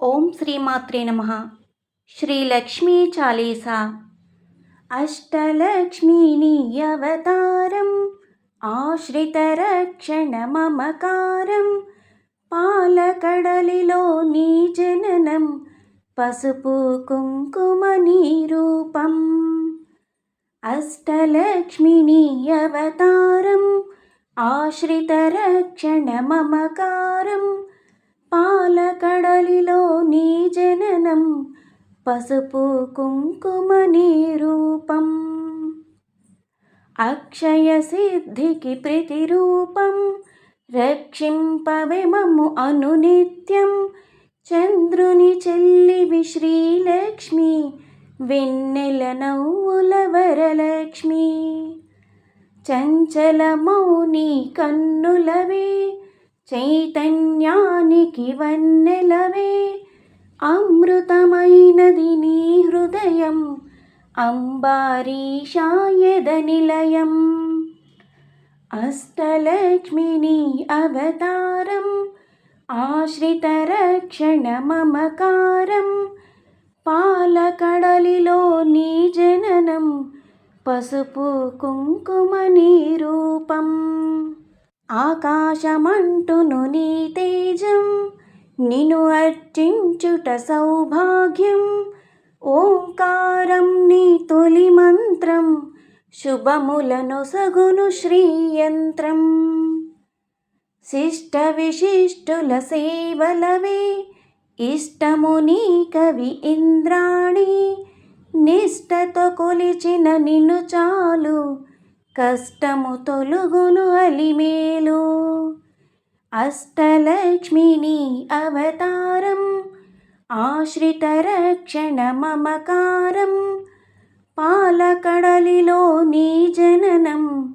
ఓం శ్రీమాత్రే నమ. శ్రీ లక్ష్మీ చాలీసా. అష్టలక్ష్మీని అవతారం ఆశ్రితరక్షణ మమకారం పాలకడలిలో నీ జననం పసుపు కుంకుమ నీ రూపం అష్టలక్ష్మిని అవతారం ఆశ్రితరక్షణ మమకారం పాలకడలిలో పసుపు కుంకుమ నిరూపం అక్షయ సిద్ధికి ప్రతిరూపం రక్షింపవెమము అనునిత్యం. చంద్రుని చెల్లివి శ్రీలక్ష్మి వెన్నెల నవ్వుల వరలక్ష్మి. చంచల మౌని కన్నులవే చైతన్యానికి వన్నెలవే. అమృతమైనది నీ హృదయం అంబారీషాయద నిలయం అష్టలక్ష్మిని అవతారం ఆశ్రితరక్షణ మమకారం. పాలకడలిలో నీ జననం పసుపు కుంకుమ నీ రూపం ఆకాశమంటును నీ తేజం నిను అర్చించుట సౌభాగ్యం ఓంకారం నీ తొలి మంత్రం శుభములను సగును శ్రీయంత్రం. శిష్ట విశిష్టుల సేవలవే ఇష్టము నీ కవి ఇంద్రాణి నిష్టతో కొలిచిన నిన్ను చాలు కష్టము తొలుగును అలిమేలు. అష్టలక్ష్మిని అవతారం ఆశ్రితరక్షణ మమకారం పాలకడలిలో నీ జననం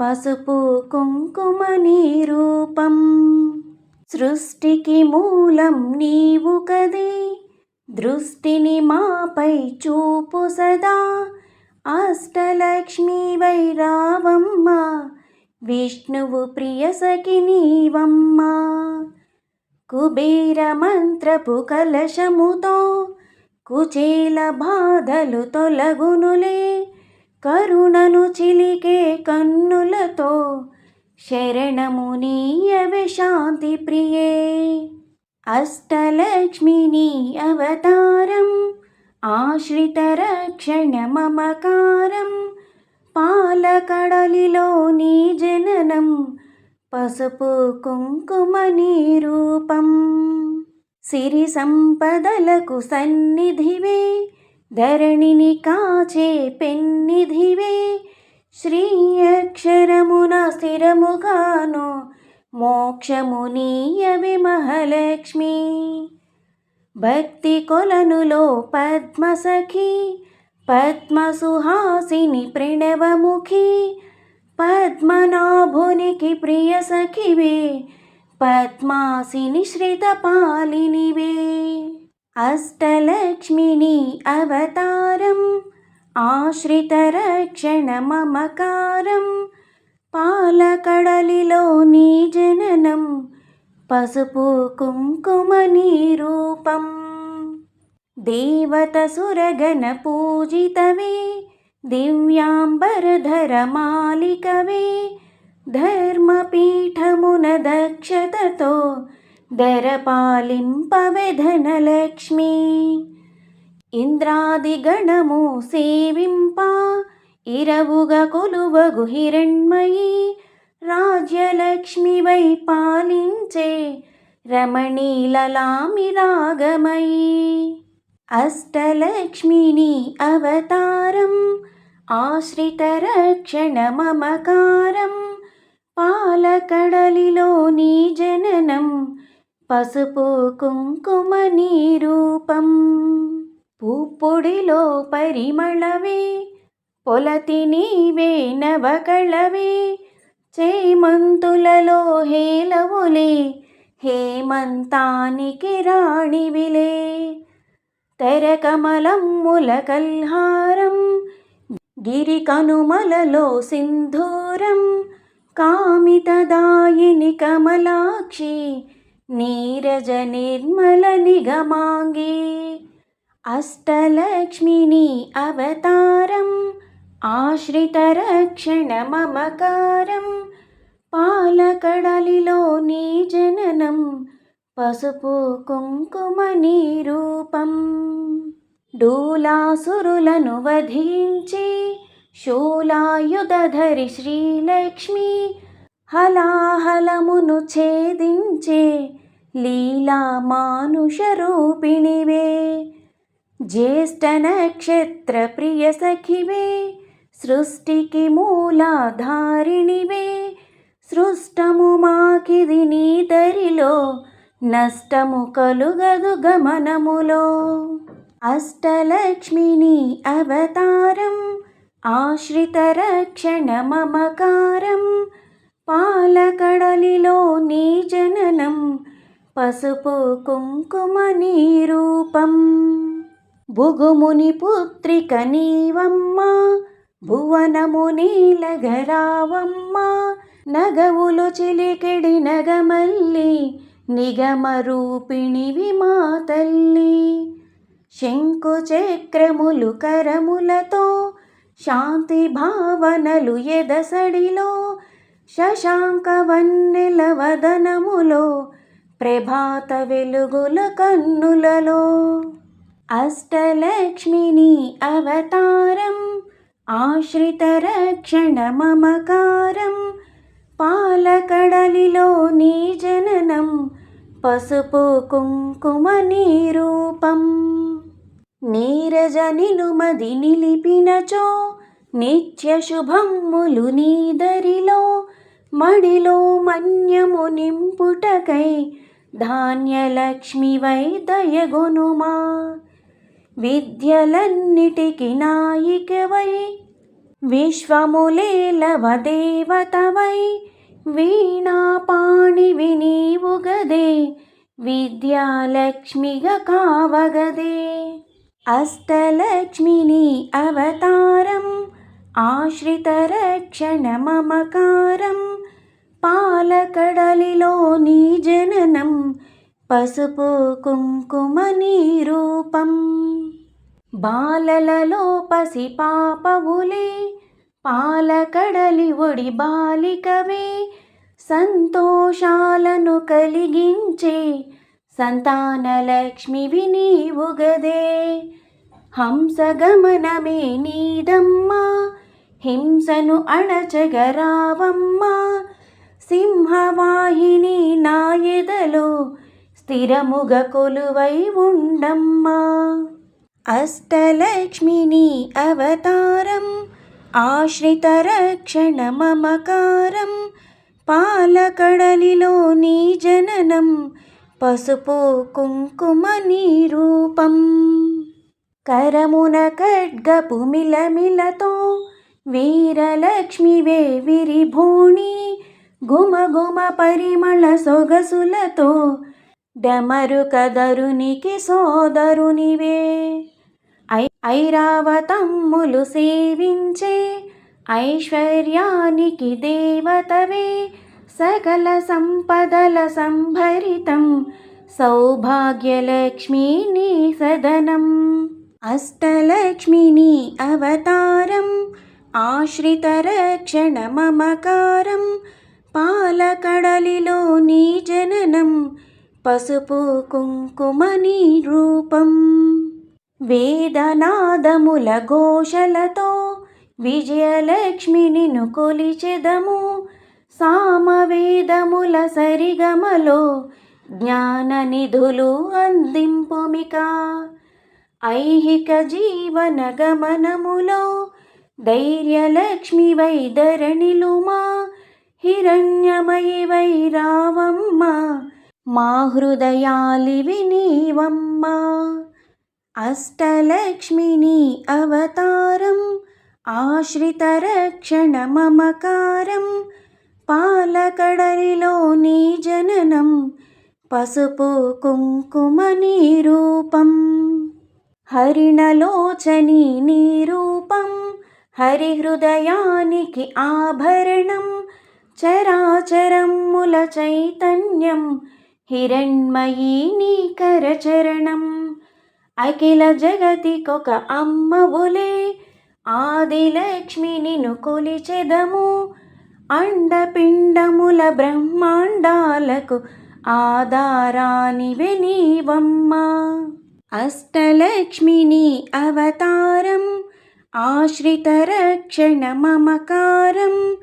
పసుపు కుంకుమ నీ రూపం. సృష్టికి మూలం నీవు కదే దృష్టిని మాపై చూపు సదా. అష్టలక్ష్మి వైరావమ్మ విష్ణువు ప్రియ సఖి నీవమ్మ. కుబేర మంత్రపు కలశముతో కుచేల బాధలు తొలగునులే. కరుణను చిలికే కన్నులతో శరణము నీయవే శాంతి ప్రియే. అష్టలక్ష్మిని అవతారం ఆశ్రిత రక్షణ మమకారం పాలకడలిలో నీ జననం పసుపు కుంకుమ నిరూపం. సిరి సంపదలకు సన్నిధివే ధరణిని కాచే పెన్నిధివే. శ్రీ అక్షరమున స్థిరముగాను మోక్షము నీయవి మహాలక్ష్మి. భక్తి కొలనులో పద్మసఖి పద్మసుహాసిని ప్రణవముఖి పద్మనాభునికి ప్రియ సఖివే పద్మాసిని శ్రితపాలినివే. అష్టలక్ష్మిని అవతారం ఆశ్రితరక్షణ మమకారం పాలకడలిలో నీ జననం పసుపు కుంకుమ నీ రూపం. సురగణ పూజితవే దివ్యాంబరధర మాలికవే ధర్మపీఠమున దక్షతతో దరపాలింపవే ధనలక్ష్మి ఇంద్రాదిగణము సేవింప ఇరవుగా కొలువగు హిరణ్మయి. రాజ్యలక్ష్మి వై పాలించే రమణీలలామి రాగమయీ. అష్టలక్ష్మిని అవతారం ఆశ్రితరక్షణ మమకారం పాలకడలిలో నీ జననం పసుపు కుంకుమ నిరూపం. పుప్పొడిలో పరిమళవే పొలతి నీవే నవకళవే చేమంతులలో హేలవులే హేమంతానికి రాణివిలే. తెరకమలమ్ముల కల్హారం గిరి కనుమలలో సింధూరం కామితదాయిని కమలాక్షి నీరజ నిర్మల నిగమాంగి అష్టలక్ష్మిని అవతారం ఆశ్రితరక్షణ మమకారం పాలకడలిలో నీ జననం పసుపు కుంకుమ నీ రూపం డూలాసురులను వధించి శూలాయుధరి శ్రీలక్ష్మి హలాహలమును ఛేదించే లీలా మానుష రూపిణివే. జ్యేష్ఠ నక్షత్ర ప్రియ సఖివే సృష్టికి మూలాధారిణివే. సృష్టము మాకిది నీ దరిలో నష్టము కలుగదు గమనములో. అష్టలక్ష్మిని అవతారం ఆశ్రిత రక్షణ మమకారం పాలకడలిలో నీ జననం పసుపు కుంకుమ నీ రూపం. భుగుముని పుత్రిక నీవమ్మ భువనము నీలగరావమ్మ నగవులు చిలికెడి నగమల్లి నిగమరూపిణివి మా తల్లి. శంకు చక్రములు కరములతో శాంతి భావనలు ఎదసడిలో శశాంక వన్నెల వదనములో ప్రభాత వెలుగుల కన్నులలో. అష్టలక్ష్మిని అవతారం ఆశ్రిత రక్షణ మమకారం పాలకడలిలో నీ జననం పసుపు కుంకుమ నీ రూపం. నీరజనిలుమది నిలిపినచో నిత్య శుభమ్ములు నీదరిలో మడిలో మన్యము నింపుటకై ధాన్యలక్ష్మివై దయగొనుమా విద్యలన్నిటికి నాయికవై విశ్వములేలవ దేవతవై. వీణాపాణివి నీవుగదే విద్యాలక్ష్మిగా కావగదే అష్టలక్ష్మిని అవతారం ఆశ్రిత రక్షణ మమకారం పాలకడలిలో నీ జననం పసుపు కుంకుమ నీ రూపం బాలలలో పసి పాపవులే పాలకడలి ఒడి బాలికవే సంతోషాలను కలిగించే సంతానలక్ష్మివి నీవుగదే. హంసగమనమే నీదమ్మా హింసను అణచగరావమ్మా సింహవాహిని నాయదలో స్థిరముగ కొలువై ఉండమ్మా. అష్టలక్ష్మిని అవతారం ఆశ్రితరక్షణ మమకారం పాలకడలిలో నీ జననం పసుపు కుంకుమ నీ రూపం కరమున ఖడ్గపు మిలమిలతో వీరలక్ష్మివే విరిభూణి గుమ గుమ పరిమళ సొగసులతో డమరు కదరునికి సోదరునివే. ఐరావతమ్ములు సేవించే ఐశ్వర్యానికి దేవతవే. సకల సంపదల సంభరితం సౌభాగ్యలక్ష్మీని సదనం. అష్టలక్ష్మిని అవతారం ఆశ్రితరక్షణ మమకారం. పాలకడలిలో నీ జననం పసుపు కుంకుమని రూపం. వేదనాదముల ఘోషలతో విజయలక్ష్మినిను కొలిచెదము. సామవేదముల సరిగమలో జ్ఞాన నిధులు అందింపుమిక. ఐహిక జీవన గమనములో ధైర్యలక్ష్మి వైధరణిలుమా హిరణ్యమయి వైరావమ్మ. మా హృదయాలి నీవమ్మ. అష్టలక్ష్మిని అవతారం ఆశ్రితరక్షణ మమకారం పాలకడలిలో నీ జననం పసుపు కుంకుమ నీ రూపం హరిణలోచని నీ రూపం హరిహృదయానికి ఆభరణం చరాచరముల చైతన్యం హిరణ్మయీ నీ కరచరణం. అఖిల జగతికొక అమ్మవులే. ఆదిలక్ష్మి నిన్ను కొలిచెదము. అండపిండముల బ్రహ్మాండాలకు ఆధారానివే నీవమ్మ. అష్టలక్ష్మిని అవతారం ఆశ్రిత రక్షణ మమకారం.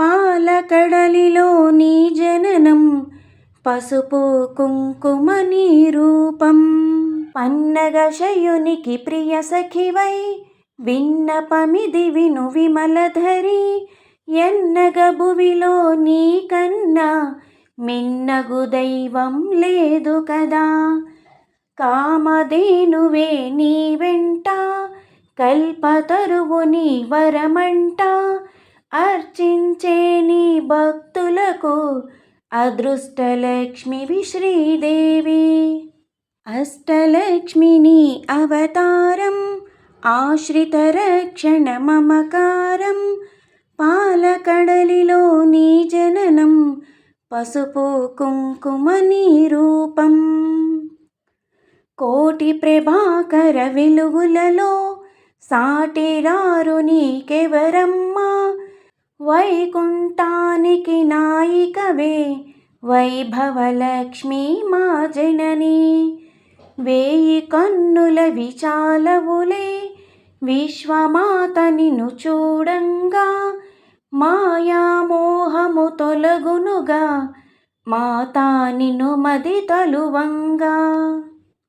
పాలకడలిలో నీ జననం పసుపు కుంకుమ నీ రూపం. పన్నగశయునికి ప్రియ సఖివై విన్నపమిది విను విమలధరి ఎన్నగ భువిలో నీ కన్నా మిన్నగు దైవం లేదు కదా. కామధేనువే నీ వెంట కల్పతరువు నీ వరమంట. అర్చించే నీ భక్తులకు అదృష్టలక్ష్మి శ్రీదేవి. అష్టలక్ష్మిని అవతారం ఆశ్రితరక్షణ మమకారం పాలకడలిలో నీ జననం పసుపు కుంకుమ నీ రూపం. కోటి ప్రభాకర వెలుగులలో సాటిరారు నీకెవరమ్మా? వైకుంఠానికి నాయికవే వైభవలక్ష్మి మా జననీ. వేయి కన్నుల విచాలవులే విశ్వమాత చూడంగా మాయామోహము తొలగునుగా మాతా నిన్ను మది తలువంగా.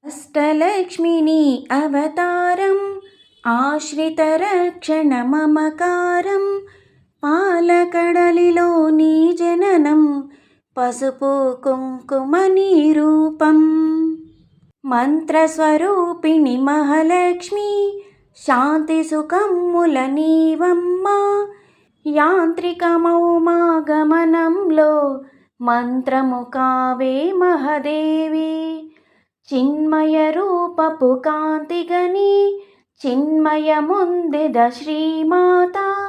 అష్టలక్ష్మిని అవతారం ఆశ్రిత రక్షణ మమకారం పాలకడలిలో నీ జననం పసుపు కుంకుమ నీ రూపం. మంత్రస్వరూపిణి మహాలక్ష్మి శాంతి సుఖముల నీవమ్మ యాంత్రికమౌ మా మంత్రము కావే మహదేవి. చిన్మయ రూపపు కాంతిగని చిన్మయముందిద శ్రీమాత.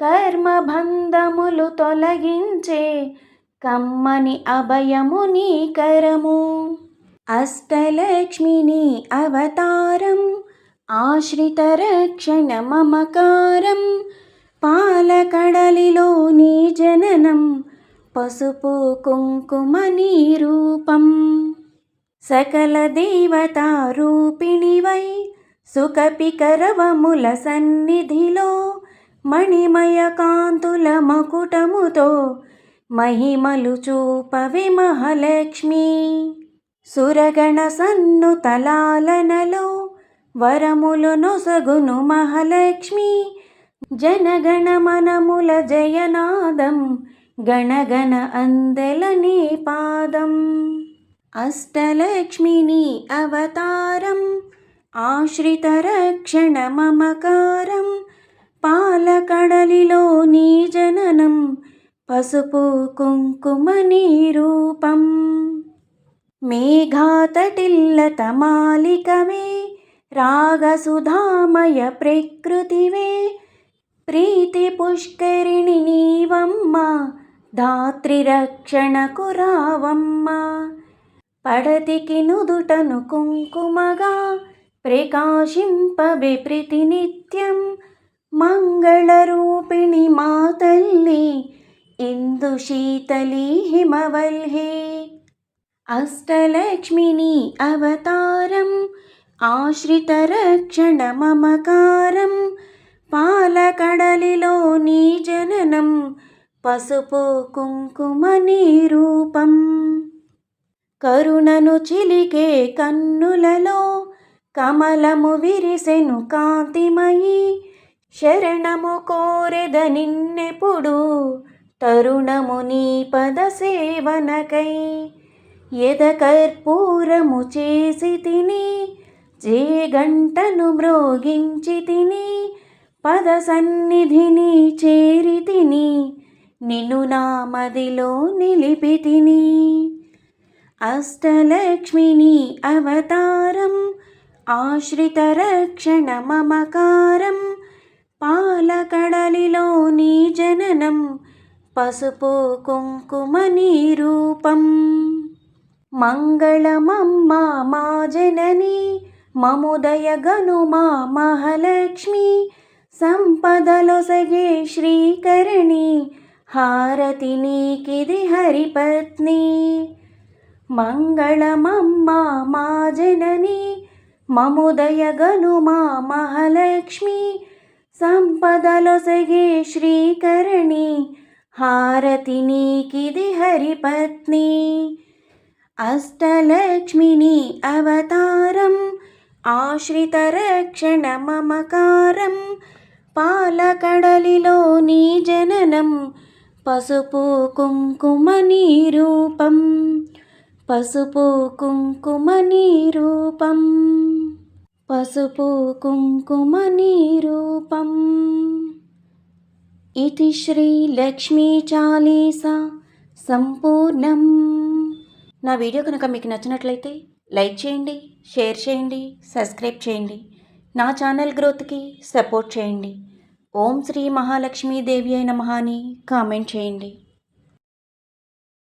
కర్మబంధములు తొలగించే కమ్మని అభయము నీ కరము అష్టలక్ష్మిని అవతారం ఆశ్రితరక్షణ మమకారం పాలకడలిలో నీ జననం పసుపు కుంకుమ నీ రూపం సకల దేవతా రూపిణివై సుఖపికరవముల సన్నిధిలో మణిమయ కాంతుల మకుటముతో మహిమలు చూపవి మహాలక్ష్మి. సురగణ సన్ను తలాలనలో వరములు నొసగును మహాలక్ష్మి. జనగణ మనముల జయనాదం గణగణ అందెల నీ పాదం. అష్టలక్ష్మిని అవతారం ఆశ్రిత రక్షణ మమకారం. పాలకడలిలో నీ జననం పసుపు కుంకుమ నీ రూపం. మేఘాతటిల్ల తమాలికవే రాగసుధామయ ప్రకృతివే. ప్రీతి పుష్కరిణి నీవమ్మ ధాత్రి రక్షణకు రావమ్మ. పడతికి నుదుటను కుంకుమగా ప్రకాశింపబే ప్రతినిత్యం. మంగళరూపిణి మా తల్లి ఇందు శీతలి హిమవల్హే. అష్టలక్ష్మిని అవతారం ఆశ్రితరక్షణ మమకారం పాలకడలిలో నీ జననం పసుపు కుంకుమ నీ రూపం. కరుణను చిలికే కన్నులలో కమలము విరిసెను కాంతిమయి శరణము కోరెద నిన్నెప్పుడు తరుణము నీ పద సేవనకై. ఎద కర్పూరము చేసి తిని జే గంటను మ్రోగించి తిని పద సన్నిధిని చేరి తిని నిన్ను నా మదిలో నిలిపి తిని. అష్టలక్ష్మిని అవతారం ఆశ్రిత రక్షణ మమకారం పాలకడలిలో నీ జననం పసుపు కుంకుమ నీ రూపం. మంగళమమ్మ మా జనని మముదయగను మా మహాలక్ష్మి సంపదలొసగే శ్రీకరణి హారతి నీకిది హరిపత్ని. మంగళమమ్మ మా జనని మముదయగను మా మహాలక్ష్మి సంపదలొసగే శ్రీకరణి హారతి నీకిది హరిపత్ని. అష్టలక్ష్మిని అవతారం ఆశ్రితరక్షణ మమకారం పాలకడలిలో నీ జననం పసుపు కుంకుమ నీ రూపం పసుపు కుంకుమ నీ రూపం పసుపు కుంకుమ నీ రూపం ఇది శ్రీ లక్ష్మీ చాలీసా సంపూర్ణం. నా వీడియో కనుక మీకు నచ్చినట్లయితే లైక్ చేయండి షేర్ చేయండి సబ్స్క్రైబ్ చేయండి. నా ఛానల్ గ్రోత్కి సపోర్ట్ చేయండి. ఓం శ్రీ మహాలక్ష్మీదేవి అయిన మహాని కామెంట్ చేయండి.